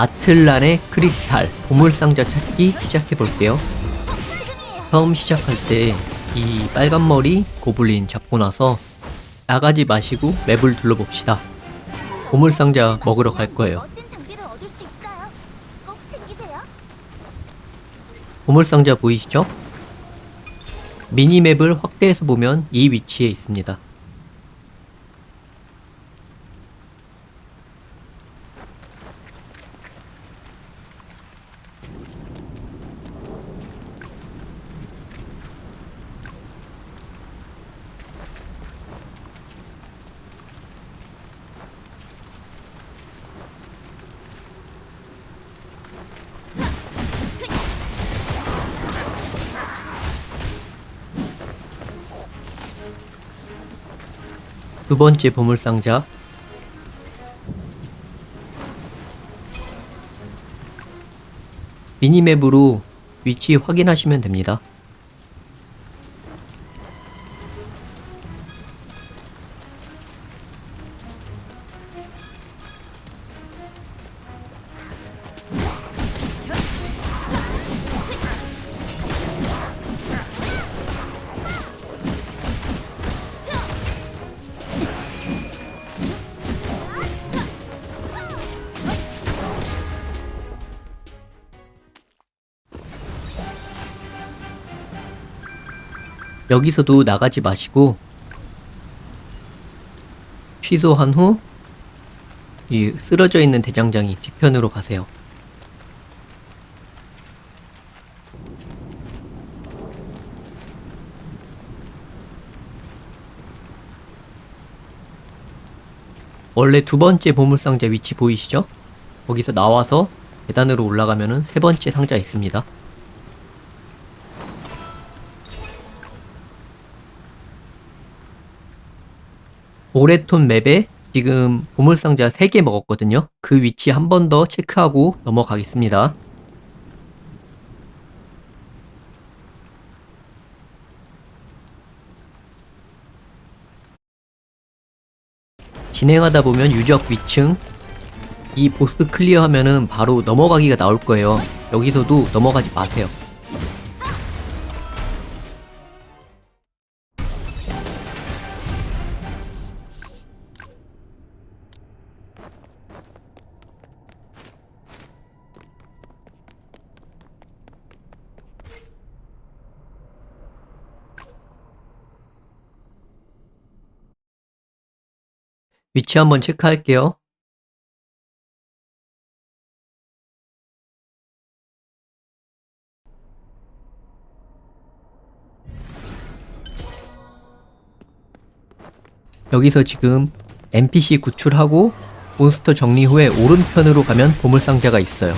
아틀란의 크리스탈 보물상자 찾기 시작해 볼게요. 처음 시작할 때 이 빨간 머리 고블린 잡고 나서 나가지 마시고 맵을 둘러봅시다. 보물상자 먹으러 갈 거예요. 보물상자 보이시죠? 미니맵을 확대해서 보면 이 위치에 있습니다. 두 번째 보물상자 미니맵으로 위치 확인하시면 됩니다. 여기서도 나가지 마시고 취소한 후 이 쓰러져 있는 대장장이 뒤편으로 가세요. 원래 두 번째 보물상자 위치 보이시죠? 거기서 나와서 계단으로 올라가면은 세 번째 상자 있습니다. 오레톤 맵에 지금 보물상자 3개 먹었거든요. 그 위치 한 번 더 체크하고 넘어가겠습니다. 진행하다 보면 유적 위층 이 보스 클리어하면은 바로 넘어가기가 나올 거예요. 여기서도 넘어가지 마세요. 위치 한번 체크할게요. 여기서 지금 NPC 구출하고 몬스터 정리 후에 오른편으로 가면 보물상자가 있어요.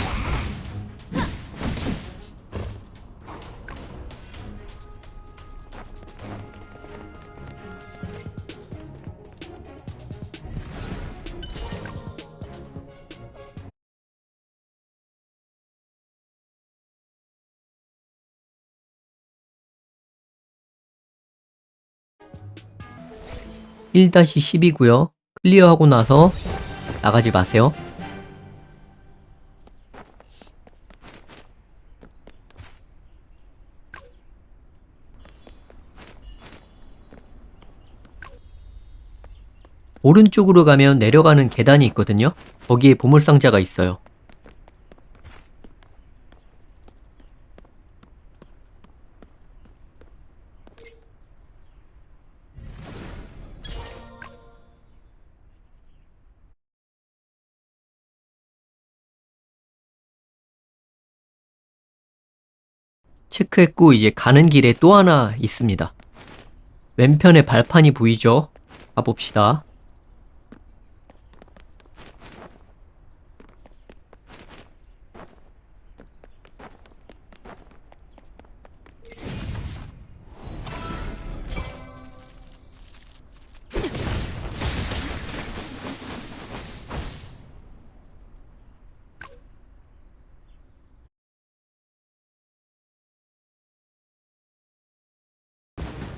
일 12이고요. 클리어하고 나서 나가지 마세요. 오른쪽으로 가면 내려가는 계단이 있거든요. 거기에 보물상자가 있어요. 체크했고 이제 가는 길에 또 하나 있습니다. 왼편에 발판이 보이죠? 가봅시다.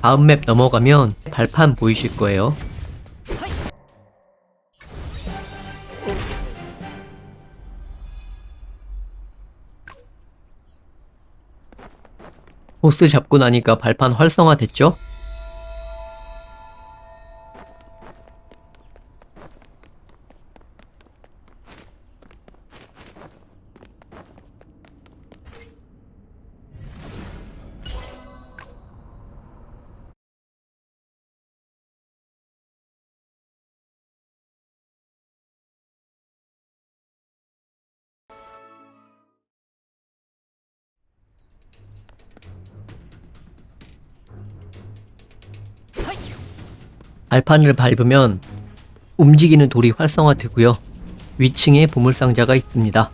다음 맵 넘어가면 발판 보이실 거예요. 보스 잡고 나니까 발판 활성화 됐죠? 발판을 밟으면 움직이는 돌이 활성화되고요. 위층에 보물상자가 있습니다.